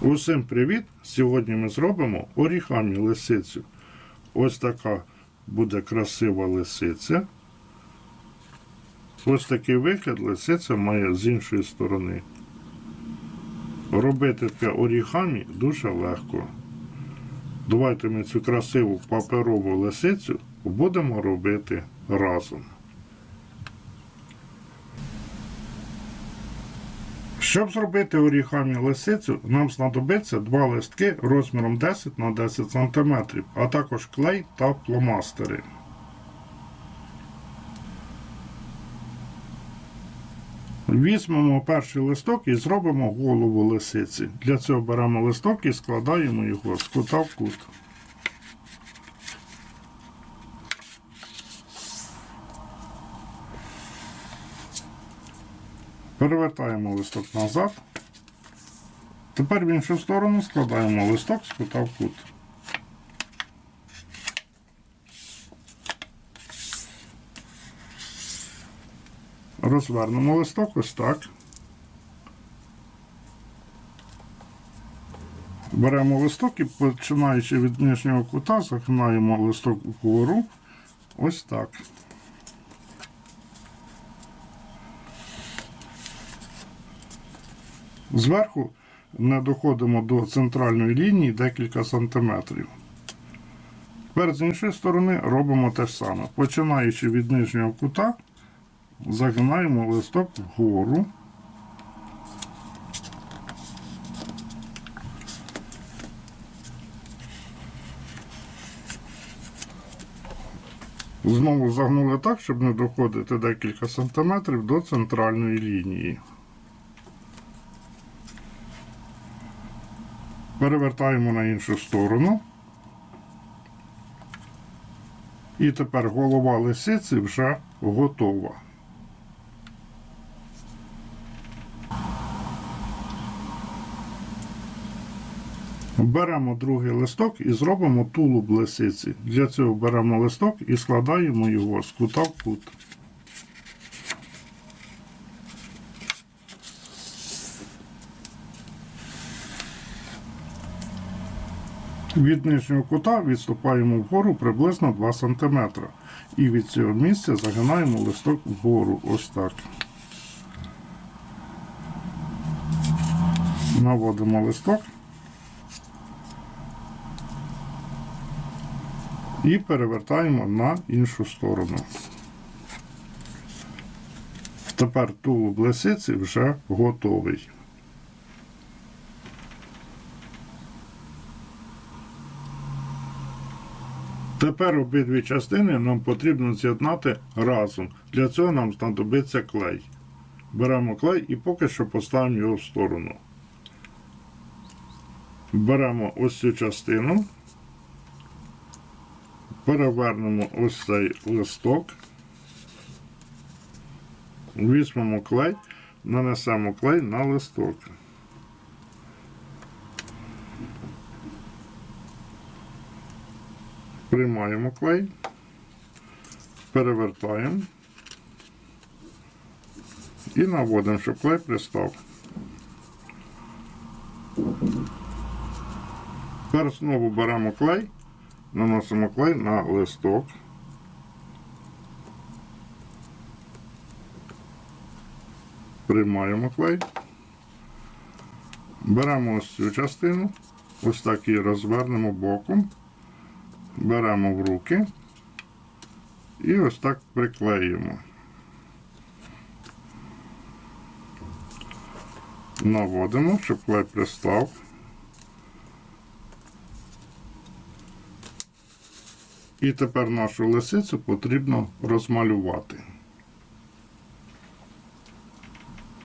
Усім привіт! Сьогодні ми зробимо орігамі лисицю. Ось така буде красива лисиця. Ось такий вигляд лисиця має з іншої сторони. Робити таке орігамі дуже легко. Давайте ми цю красиву паперову лисицю будемо робити разом. Щоб зробити орігамі лисицю, нам знадобиться два листки розміром 10 на 10 см, а також клей та фломастери. Візьмемо перший листок і зробимо голову лисиці. Для цього беремо листок і складаємо його з кута в кут. Перевертаємо листок назад. Тепер в іншу сторону складаємо листок з кута в кут. Розвернемо листок ось так. Беремо листок і починаючи від нижнього кута, загинаємо листок у вгору. Ось так. Зверху не доходимо до центральної лінії декілька сантиметрів. Тепер з іншої сторони робимо те ж саме. Починаючи від нижнього кута, загинаємо листок вгору. Знову загнули так, щоб не доходити декілька сантиметрів до центральної лінії. Перевертаємо на іншу сторону. І тепер голова лисиці вже готова. Беремо другий листок і зробимо тулуб лисиці. Для цього беремо листок і складаємо його з кута в кут. Від нижнього кута відступаємо вгору приблизно 2 см. І від цього місця загинаємо листок вгору. Ось так. Наводимо листок. І перевертаємо на іншу сторону. Тепер тулуб лисиці вже готовий. Тепер обидві частини нам потрібно з'єднати разом. Для цього нам знадобиться клей. Беремо клей і поки що поставимо його в сторону. Беремо ось цю частину, перевернемо ось цей листок, візьмемо клей, нанесемо клей на листок. Приймаємо клей, перевертаємо і наводимо, щоб клей пристав. Тепер знову беремо клей, наносимо клей на листок. Приймаємо клей. Беремо ось цю частину, ось так її розвернемо боком беремо в руки і ось так приклеїмо. Наводимо, щоб клей пристав. І тепер нашу лисицю потрібно розмалювати.